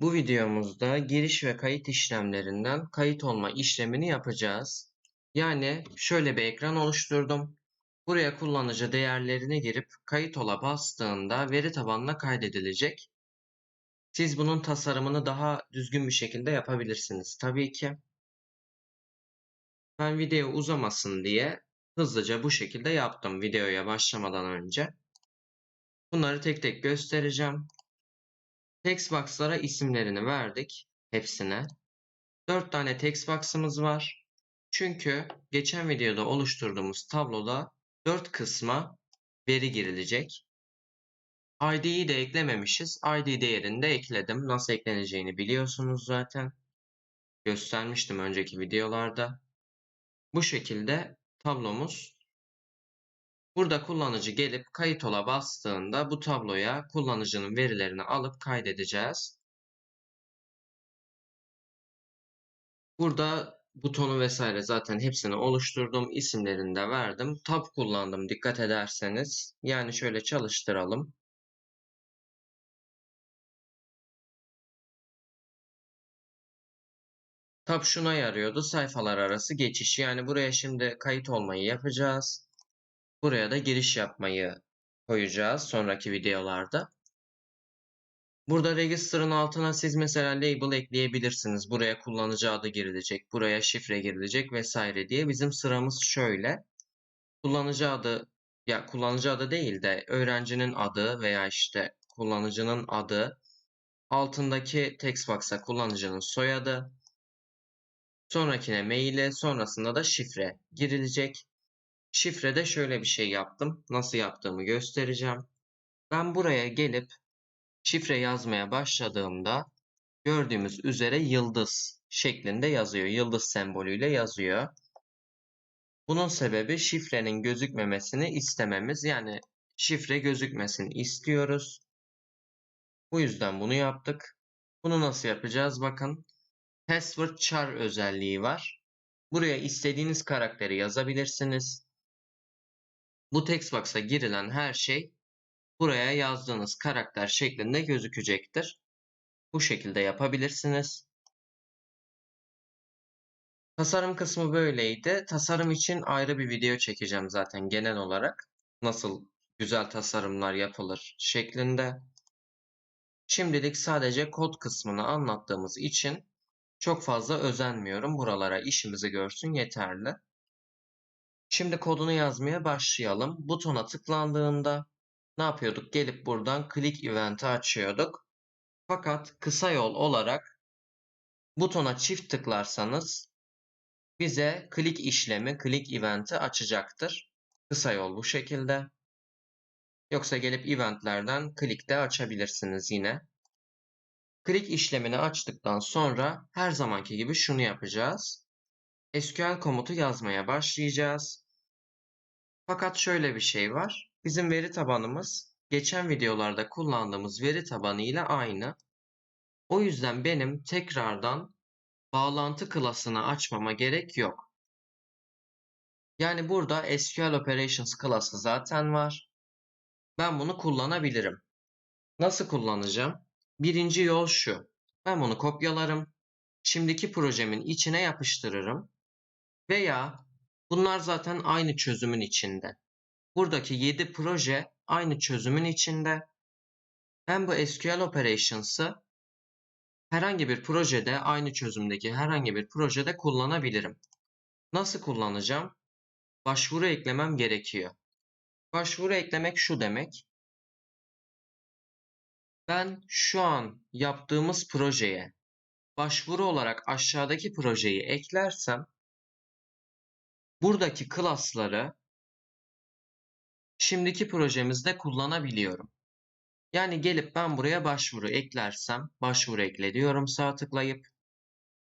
Bu videomuzda giriş ve kayıt işlemlerinden kayıt olma işlemini yapacağız. Yani şöyle bir ekran oluşturdum. Buraya kullanıcı değerlerini girip kayıt ola bastığında veri tabanına kaydedilecek. Siz bunun tasarımını daha düzgün bir şekilde yapabilirsiniz tabii ki. Ben video uzamasın diye hızlıca bu şekilde yaptım videoya başlamadan önce. Bunları tek tek göstereceğim. Textbox'lara isimlerini verdik hepsine. 4 tane textbox'ımız var. Çünkü geçen videoda oluşturduğumuz tabloda 4 kısma veri girilecek. ID'yi de eklememişiz. ID değerini de ekledim. Nasıl ekleneceğini biliyorsunuz zaten. Göstermiştim önceki videolarda. Bu şekilde tablomuz Burada kullanıcı gelip kayıt ola bastığında bu tabloya kullanıcının verilerini alıp kaydedeceğiz. Burada butonu vesaire zaten hepsini oluşturdum. İsimlerini de verdim. Tab kullandım dikkat ederseniz. Yani şöyle çalıştıralım. Tab şuna yarıyordu. Sayfalar arası geçiş. Yani buraya şimdi kayıt olmayı yapacağız. Buraya da giriş yapmayı koyacağız sonraki videolarda. Burada register'ın altına siz mesela label ekleyebilirsiniz. Buraya kullanıcı adı girilecek, buraya şifre girilecek vesaire diye. Bizim sıramız şöyle. Kullanıcı adı ya kullanıcı adı değil de öğrencinin adı veya işte kullanıcının adı altındaki text box'a kullanıcının soyadı sonrakine maili sonrasında da şifre girilecek. Şifrede şöyle bir şey yaptım. Nasıl yaptığımı göstereceğim. Ben buraya gelip şifre yazmaya başladığımda gördüğümüz üzere yıldız şeklinde yazıyor. Yıldız sembolüyle yazıyor. Bunun sebebi şifrenin gözükmemesini istememiz. Yani şifre gözükmesini istiyoruz. Bu yüzden bunu yaptık. Bunu nasıl yapacağız? Bakın. Password char özelliği var. Buraya istediğiniz karakteri yazabilirsiniz. Bu text box'a girilen her şey buraya yazdığınız karakter şeklinde gözükecektir. Bu şekilde yapabilirsiniz. Tasarım kısmı böyleydi. Tasarım için ayrı bir video çekeceğim zaten genel olarak. Nasıl güzel tasarımlar yapılır şeklinde. Şimdilik sadece kod kısmını anlattığımız için çok fazla özenmiyorum. Buralara işimizi görsün yeterli. Şimdi kodunu yazmaya başlayalım. Butona tıklandığında ne yapıyorduk? Gelip buradan click event'i açıyorduk. Fakat kısa yol olarak butona çift tıklarsanız bize click işlemi, click event'i açacaktır. Kısa yol bu şekilde. Yoksa gelip eventlerden click de açabilirsiniz yine. Click işlemini açtıktan sonra her zamanki gibi şunu yapacağız. SQL komutu yazmaya başlayacağız. Fakat şöyle bir şey var. Bizim veri tabanımız geçen videolarda kullandığımız veri tabanı ile aynı. O yüzden benim tekrardan bağlantı klasını açmama gerek yok. Yani burada SQL Operations klası zaten var. Ben bunu kullanabilirim. Nasıl kullanacağım? Birinci yol şu. Ben bunu kopyalarım. Şimdiki projemin içine yapıştırırım. Veya bunlar zaten aynı çözümün içinde. Buradaki 7 proje aynı çözümün içinde. Ben bu SQL Operations'ı herhangi bir projede, aynı çözümdeki herhangi bir projede kullanabilirim. Nasıl kullanacağım? Başvuru eklemem gerekiyor. Başvuru eklemek şu demek. Ben şu an yaptığımız projeye başvuru olarak aşağıdaki projeyi eklersem buradaki klasları şimdiki projemizde kullanabiliyorum. Yani gelip ben buraya başvuru eklersem başvuru ekle diyorum sağ tıklayıp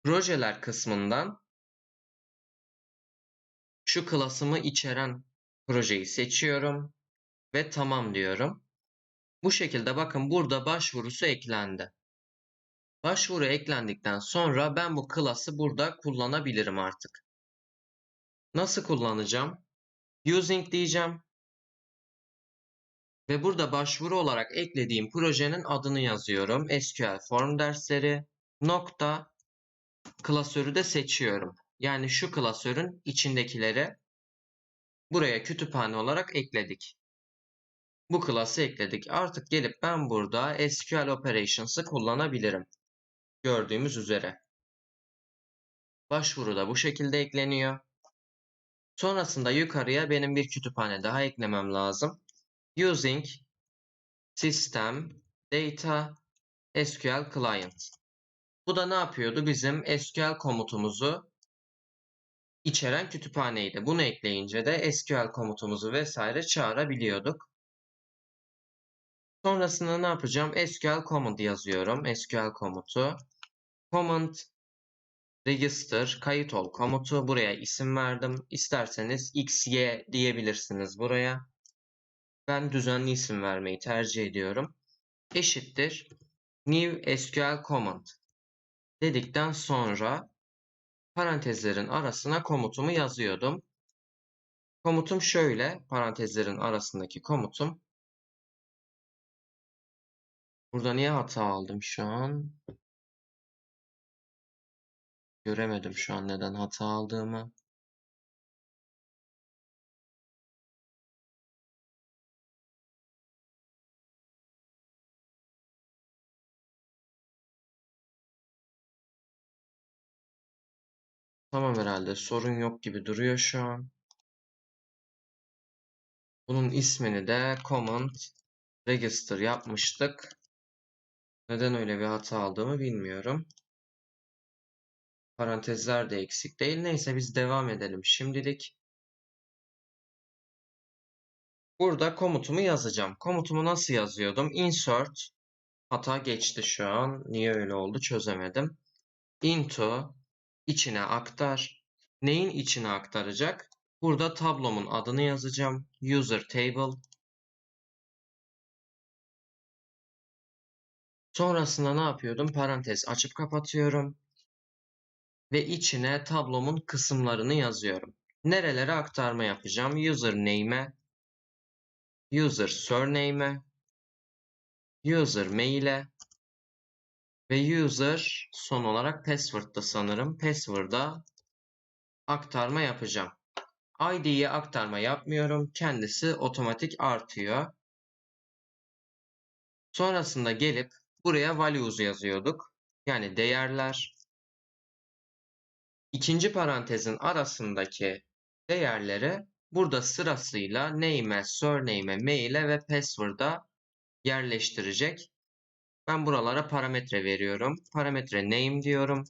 projeler kısmından şu klasımı içeren projeyi seçiyorum ve tamam diyorum. Bu şekilde bakın burada başvurusu eklendi. Başvuru eklendikten sonra ben bu klası burada kullanabilirim artık. Nasıl kullanacağım? Using diyeceğim. Ve burada başvuru olarak eklediğim projenin adını yazıyorum. SQL form dersleri nokta klasörü de seçiyorum. Yani şu klasörün içindekileri buraya kütüphane olarak ekledik. Bu klası ekledik. Artık gelip ben burada SQL Operations'ı kullanabilirim. Gördüğümüz üzere. Başvuru da bu şekilde ekleniyor. Sonrasında yukarıya benim bir kütüphane daha eklemem lazım. Using System Data SQL Client. Bu da ne yapıyordu? Bizim SQL komutumuzu içeren kütüphaneydi. Bunu ekleyince de SQL komutumuzu vesaire çağırabiliyorduk. Sonrasında ne yapacağım? SQL command yazıyorum. SQL komutu. Command register kayıt ol komutu. Buraya isim verdim. İsterseniz xy diyebilirsiniz buraya. Ben düzenli isim vermeyi tercih ediyorum. Eşittir. New SQL command dedikten sonra parantezlerin arasına komutumu yazıyordum. Komutum şöyle. Parantezlerin arasındaki komutum Burada niye hata aldım şu an? Göremedim şu an neden hata aldığımı. Tamam herhalde sorun yok gibi duruyor şu an. Bunun ismini de command register yapmıştık. Neden öyle bir hata aldığımı bilmiyorum. Parantezler de eksik değil. Neyse biz devam edelim şimdilik. Burada komutumu yazacağım. Komutumu nasıl yazıyordum? Insert. Hata geçti şu an. Niye öyle oldu çözemedim. Into. içine aktar. Neyin içine aktaracak? Burada tablomun adını yazacağım. User table. Sonrasında ne yapıyordum? Parantez açıp kapatıyorum. Ve içine tablomun kısımlarını yazıyorum. Nerelere aktarma yapacağım? Username'e, user surname'e, user mail'e ve user son olarak password'da sanırım. Password'a aktarma yapacağım. ID'ye aktarma yapmıyorum. Kendisi otomatik artıyor. Sonrasında gelip buraya values yazıyorduk. Yani değerler. İkinci parantezin arasındaki değerleri burada sırasıyla name'e, surname'e, mail'e ve password'a yerleştirecek. Ben buralara parametre veriyorum. Parametre name diyorum.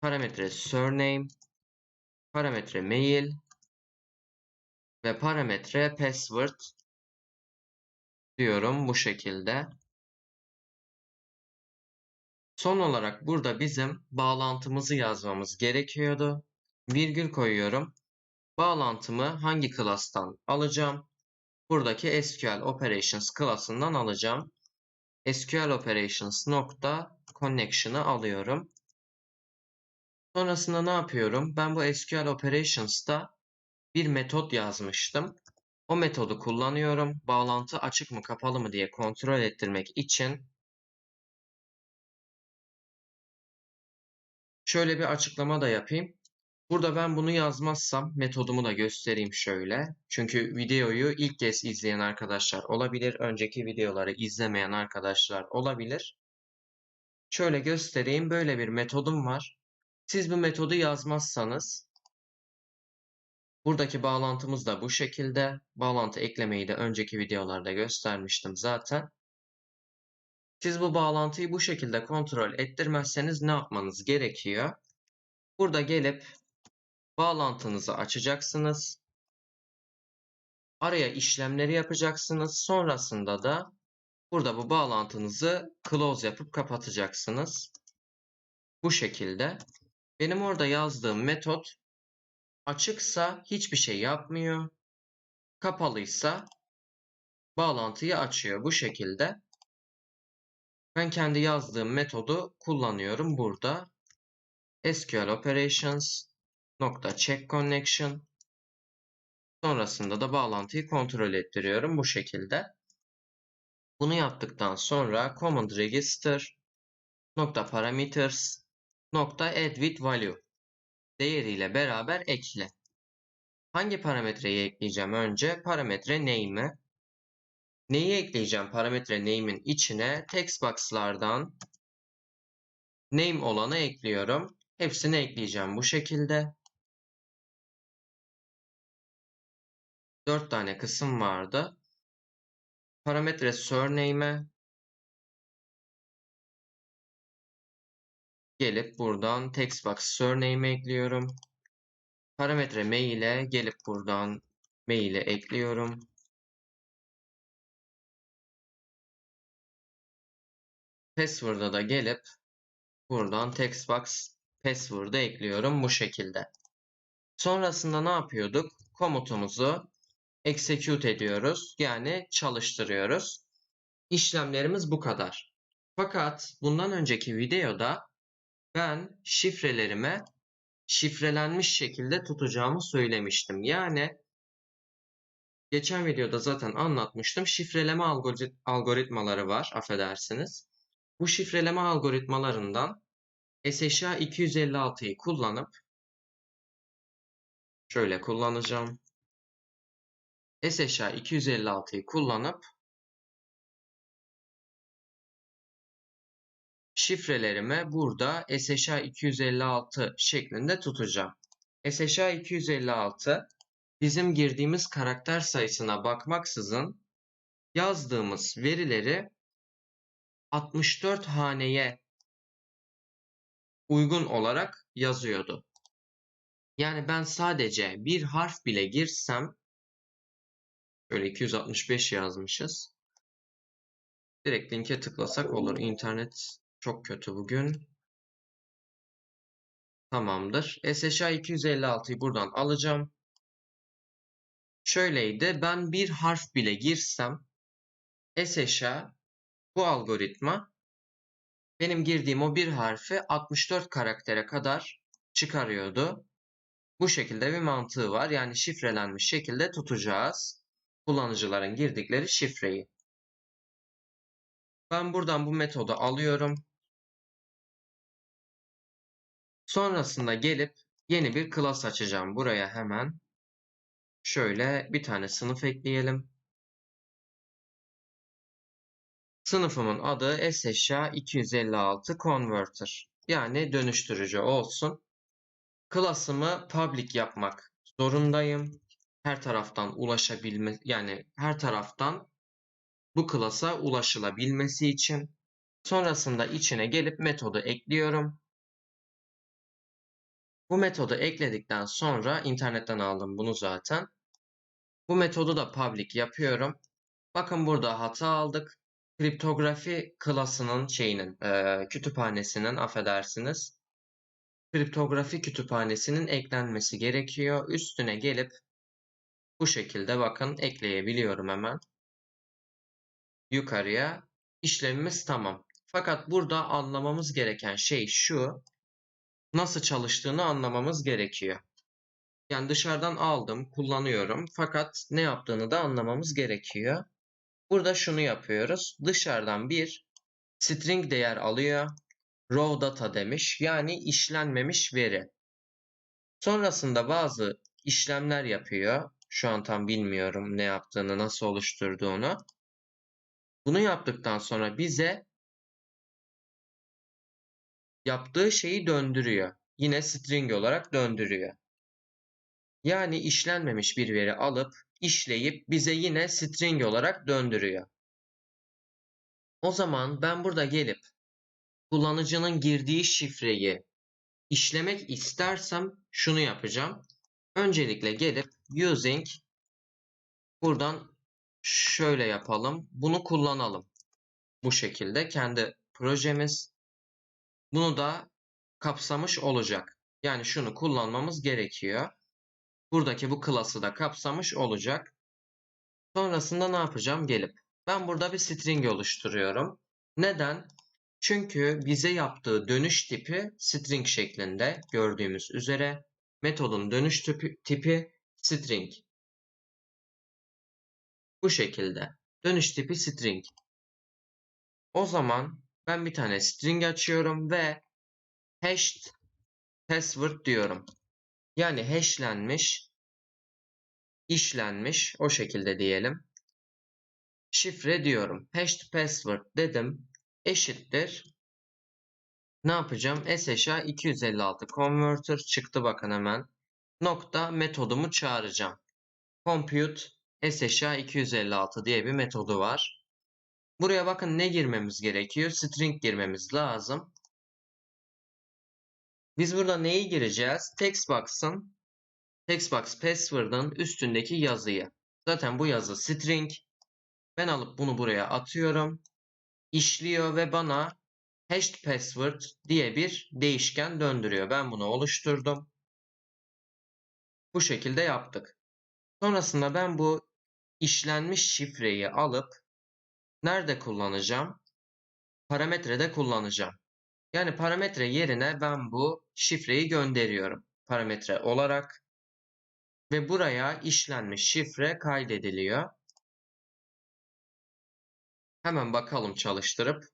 Parametre surname. Parametre mail. Ve parametre password diyorum bu şekilde. Son olarak burada bizim bağlantımızı yazmamız gerekiyordu. Virgül koyuyorum. Bağlantımı hangi class'tan alacağım? Buradaki SQL Operations class'ından alacağım. SQL Operations nokta connection'ı alıyorum. Sonrasında ne yapıyorum? Ben bu SQL Operations'ta bir metot yazmıştım. O metodu kullanıyorum. Bağlantı açık mı kapalı mı diye kontrol ettirmek için Şöyle bir açıklama da yapayım. Burada ben bunu yazmazsam metodumu da göstereyim şöyle. Çünkü videoyu ilk kez izleyen arkadaşlar olabilir. Önceki videoları izlemeyen arkadaşlar olabilir. Şöyle göstereyim. Böyle bir metodum var. Siz bu metodu yazmazsanız buradaki bağlantımız da bu şekilde. Bağlantı eklemeyi de önceki videolarda göstermiştim zaten. Siz bu bağlantıyı bu şekilde kontrol ettirmezseniz ne yapmanız gerekiyor? Burada gelip bağlantınızı açacaksınız. Araya işlemleri yapacaksınız. Sonrasında da burada bu bağlantınızı close yapıp kapatacaksınız. Bu şekilde. Benim orada yazdığım metot açıksa hiçbir şey yapmıyor. Kapalıysa bağlantıyı açıyor bu şekilde. Ben kendi yazdığım metodu kullanıyorum burada. SQL operations nokta check connection sonrasında da bağlantıyı kontrol ettiriyorum bu şekilde. Bunu yaptıktan sonra command register nokta parameters nokta add with value değeriyle beraber ekle. Hangi parametreyi ekleyeceğim önce? Parametre name'i. Neyi ekleyeceğim parametre name'in içine? Textbox'lardan name olanı ekliyorum. Hepsini ekleyeceğim bu şekilde. 4 tane kısım vardı. Parametre surname'e gelip buradan textbox surname ekliyorum. Parametre mail'e gelip buradan mail'e ekliyorum. Password'a da gelip buradan textbox password'ı ekliyorum bu şekilde. Sonrasında ne yapıyorduk? Komutumuzu execute ediyoruz. Yani çalıştırıyoruz. İşlemlerimiz bu kadar. Fakat bundan önceki videoda ben şifrelerime şifrelenmiş şekilde tutacağımı söylemiştim. Yani geçen videoda zaten anlatmıştım. Şifreleme algoritmaları var, affedersiniz. Bu şifreleme algoritmalarından SHA 256'yı kullanıp şöyle kullanacağım. SHA 256'yı kullanıp şifrelerimi burada SHA 256 şeklinde tutacağım. SHA 256 bizim girdiğimiz karakter sayısına bakmaksızın yazdığımız verileri 64 haneye uygun olarak yazıyordu. Yani ben sadece bir harf bile girsem Şöyle 265 yazmışız. Direkt linke tıklasak olur. İnternet çok kötü bugün. Tamamdır. SHA 256'yı buradan alacağım. Şöyleydi. Ben bir harf bile girsem SHA bu algoritma benim girdiğim o bir harfi 64 karaktere kadar çıkarıyordu. Bu şekilde bir mantığı var. Yani şifrelenmiş şekilde tutacağız kullanıcıların girdikleri şifreyi. Ben buradan bu metodu alıyorum. Sonrasında gelip yeni bir class açacağım. Buraya hemen şöyle bir tane sınıf ekleyelim. Sınıfımın adı SHA 256 Converter. Yani dönüştürücü olsun. Class'ımı public yapmak zorundayım her taraftan ulaşabilme yani her taraftan bu klasa ulaşılabilmesi için sonrasında içine gelip metodu ekliyorum. Bu metodu ekledikten sonra internetten aldım bunu zaten. Bu metodu da public yapıyorum. Bakın burada hata aldık. Kriptografi klasının şeyinin e, kütüphanesinin affedersiniz. Kriptografi kütüphanesinin eklenmesi gerekiyor. Üstüne gelip bu şekilde bakın ekleyebiliyorum hemen. Yukarıya işlemimiz tamam. Fakat burada anlamamız gereken şey şu. Nasıl çalıştığını anlamamız gerekiyor. Yani dışarıdan aldım, kullanıyorum. Fakat ne yaptığını da anlamamız gerekiyor. Burada şunu yapıyoruz. Dışarıdan bir string değer alıyor. Raw data demiş. Yani işlenmemiş veri. Sonrasında bazı işlemler yapıyor. Şu an tam bilmiyorum ne yaptığını, nasıl oluşturduğunu. Bunu yaptıktan sonra bize yaptığı şeyi döndürüyor. Yine string olarak döndürüyor. Yani işlenmemiş bir veri alıp işleyip bize yine string olarak döndürüyor. O zaman ben burada gelip kullanıcının girdiği şifreyi işlemek istersem şunu yapacağım. Öncelikle gelip using buradan şöyle yapalım. Bunu kullanalım. Bu şekilde kendi projemiz bunu da kapsamış olacak. Yani şunu kullanmamız gerekiyor. Buradaki bu klası da kapsamış olacak. Sonrasında ne yapacağım? Gelip ben burada bir string oluşturuyorum. Neden? Çünkü bize yaptığı dönüş tipi string şeklinde gördüğümüz üzere metodun dönüş tipi, tipi string. Bu şekilde. Dönüş tipi string. O zaman ben bir tane string açıyorum ve hashed password diyorum. Yani hashlenmiş, işlenmiş o şekilde diyelim. Şifre diyorum. Hashed password dedim. Eşittir. Ne yapacağım? SHA 256 converter çıktı bakın hemen. Nokta metodumu çağıracağım. Compute SHA 256 diye bir metodu var. Buraya bakın ne girmemiz gerekiyor? String girmemiz lazım. Biz burada neyi gireceğiz? Textbox'ın Textbox password'ın üstündeki yazıyı. Zaten bu yazı string. Ben alıp bunu buraya atıyorum. İşliyor ve bana hashed password diye bir değişken döndürüyor. Ben bunu oluşturdum. Bu şekilde yaptık. Sonrasında ben bu işlenmiş şifreyi alıp nerede kullanacağım? Parametrede kullanacağım. Yani parametre yerine ben bu şifreyi gönderiyorum. Parametre olarak. Ve buraya işlenmiş şifre kaydediliyor. Hemen bakalım çalıştırıp.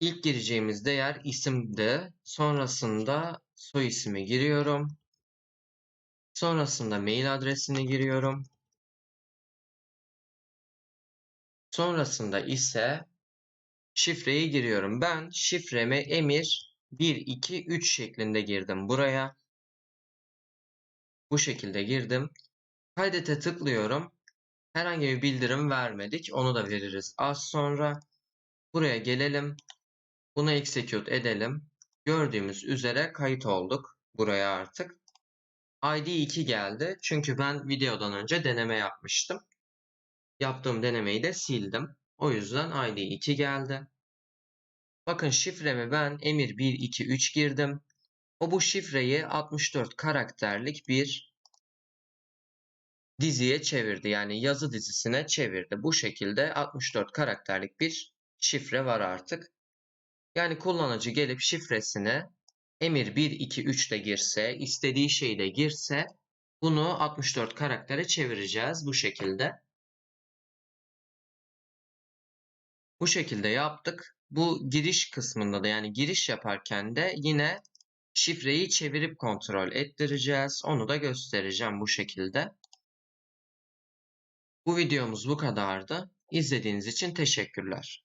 İlk gireceğimiz değer isimdi. Sonrasında soy ismi giriyorum. Sonrasında mail adresini giriyorum. Sonrasında ise şifreyi giriyorum. Ben şifremi emir 1, 2, 3 şeklinde girdim buraya. Bu şekilde girdim. Kaydete tıklıyorum. Herhangi bir bildirim vermedik. Onu da veririz az sonra. Buraya gelelim. Bunu execute edelim. Gördüğümüz üzere kayıt olduk. Buraya artık. ID 2 geldi. Çünkü ben videodan önce deneme yapmıştım. Yaptığım denemeyi de sildim. O yüzden ID 2 geldi. Bakın şifremi ben emir 1, 2, 3 girdim. O bu şifreyi 64 karakterlik bir diziye çevirdi. Yani yazı dizisine çevirdi. Bu şekilde 64 karakterlik bir şifre var artık. Yani kullanıcı gelip şifresine emir 1, 2, 3 de girse, istediği şeyi de girse bunu 64 karaktere çevireceğiz bu şekilde. Bu şekilde yaptık. Bu giriş kısmında da yani giriş yaparken de yine şifreyi çevirip kontrol ettireceğiz. Onu da göstereceğim bu şekilde. Bu videomuz bu kadardı. İzlediğiniz için teşekkürler.